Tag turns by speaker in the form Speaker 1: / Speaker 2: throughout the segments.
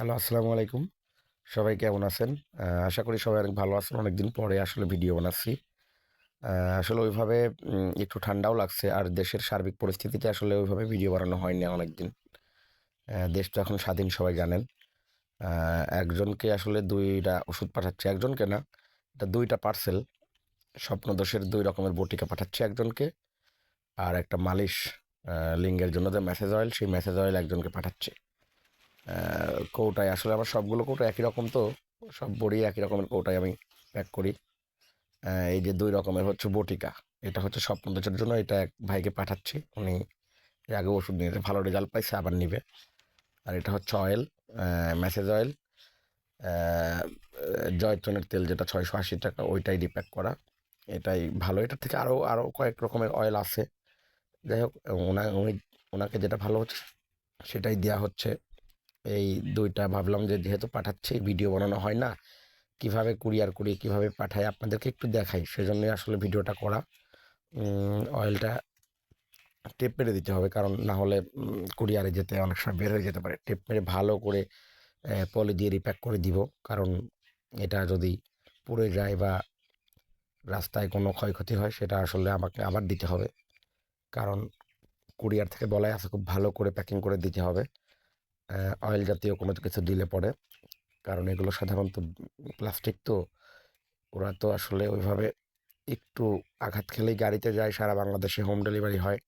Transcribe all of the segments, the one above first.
Speaker 1: Hello, আসসালামু আলাইকুম। সবাই কেমন আছেন? আশা করি সবাই অনেক ভালো আছেন। অনেকদিন পরে আসলে ভিডিও বানাচ্ছি। আসলে ওইভাবে একটু ঠান্ডাও লাগছে। আর দেশের সার্বিক পরিস্থিতিতে আসলে ওইভাবে ভিডিও বানানো হয়নি অনেকদিন। দেশ তো এখন স্বাধীন, সবাই জানেন। একজনকে আসলে দুইটা ওষুধ পাঠাচ্ছে। একজনকে না, এটা দুইটা পার্সেল। স্বপ্নদোষের দুই রকমের বটিকা পাঠাচ্ছে একজনকে। আর একটা মালিশ লিঙ্গের জন্য যে মেসেজ অয়েল, সেই মেসেজ অয়েল একজনকে পাঠাচ্ছে। কৌটায় আসলে আমার সবগুলো কৌটা একই রকম তো। সব বড়ি একই রকমের কৌটায় আমি প্যাক করি। এই যে দুই রকমের হচ্ছে বটিকা। এটা হচ্ছে স্বপ্নদোষের জন্য, এটা এক ভাইকে পাঠাচ্ছি। উনি আগে ওষুধ নিয়েছে, ভালো রেজাল্ট পাইছে, আবার নিবে। আর এটা হচ্ছে অয়েল ম্যাসেজ অয়েল জয়ত্রনের তেল যেটা ছয়শো আশি টাকা, ওইটাই রিপ্যাক করা। এটাই ভালো। এটার থেকে আরও আরও কয়েক রকমের অয়েল আছে। যাই হোক ওনা উনি ওনাকে যেটা ভালো হচ্ছে, সেটাই দেওয়া হচ্ছে। এই দুইটা ভাবলাম যে যেহেতু পাঠাচ্ছি, ভিডিও বানানো হয় না, কীভাবে কুরিয়ার করি, কীভাবে পাঠাই আপনাদেরকে একটু দেখাই, সেজন্যই আসলে ভিডিওটা করা। অয়েলটা টেপ মেরে দিতে হবে, কারণ না হলে কুরিয়ারে যেতে অনেক সময় বের হয়ে যেতে পারে। টেপ মেরে ভালো করে পলি দিয়ে রিপ্যাক করে দিব, কারণ এটা যদি পুড়ে যায় বা রাস্তায় কোনো ক্ষয়ক্ষতি হয়, সেটা আসলে আমাকে আবার দিতে হবে। কারণ কুরিয়ার থেকে বলাই আছে, খুব ভালো করে প্যাকিং করে দিতে হবে। অয়েল জাতীয় কোনো কিছু দিলে পরে। কারণ এগুলো সাধারণত প্লাস্টিক তো। ওরা তো আসলে ওইভাবে একটু আঘাত খেলেই গাড়িতে যায়, সারা বাংলাদেশে হোম ডেলিভারি হয়।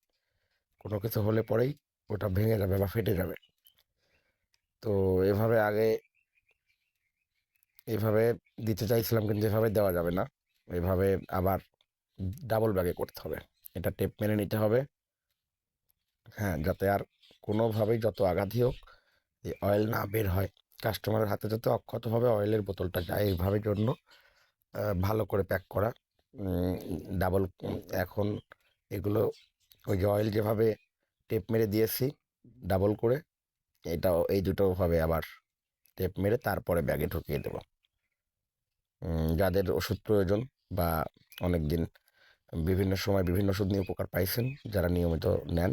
Speaker 1: কোনো কিছু হলে পরেই ওটা ভেঙে যাবে বা ফেটে যাবে। তো এভাবে আগে এভাবে দিতে চাইছিলাম কিন্তু এভাবে দেওয়া যাবে না। এভাবে আবার ডাবল ব্যাগে করতে হবে। এটা টেপ মেনে নিতে হবে। হ্যাঁ যাতে আর কোনোভাবেই যত আঘাতই হোক এই অয়েল না বের হয়। কাস্টমারের হাতে যাতে অক্ষতভাবে অয়েলের বোতলটা যায় এইভাবে জন্য ভালো করে প্যাক করা। ডাবল এখন এগুলো ওই যে অয়েল যেভাবে টেপ মেরে দিয়েছি ডাবল করে, এটাও, এই দুটো হবে আবার টেপ মেরে তারপরে ব্যাগে ঢুকিয়ে দেবো। যাদের ওষুধ প্রয়োজন বা অনেক দিন বিভিন্ন সময় বিভিন্ন ওষুধ নিয়ে উপকার পাইছেন, যারা নিয়মিত নেন,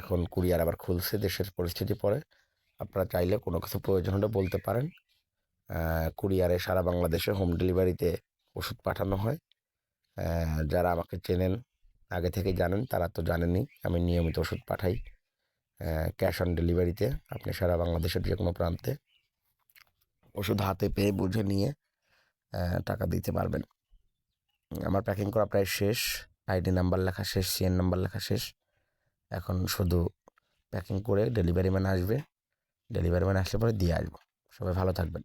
Speaker 1: এখন কুরিয়ার আবার খুলছে, দেশের পরিস্থিতি পরে। আপনারা চাইলে কোনো কিছু প্রয়োজন হলে বলতে পারেন। কুরিয়ারে সারা বাংলাদেশে হোম ডেলিভারিতে ওষুধ পাঠানো হয়। যারা আমাকে চেনেন, আগে থেকে জানেন, তারা তো জানেনই, আমি নিয়মিত ওষুধ পাঠাই। ক্যাশ অন ডেলিভারিতে আপনি সারা বাংলাদেশের যে কোনো প্রান্তে ওষুধ হাতে পেয়ে, বুঝে নিয়ে টাকা দিতে পারবেন। আমার প্যাকিং করা প্রায় শেষ, আইডি নাম্বার লেখা শেষ, সিএন নাম্বার লেখা শেষ। এখন শুধু প্যাকিং করে ডেলিভারি ম্যান আসবে। ডেলিভারি ম্যান আসলে পরে দিয়ে আসব সবাই ভালো থাকবেন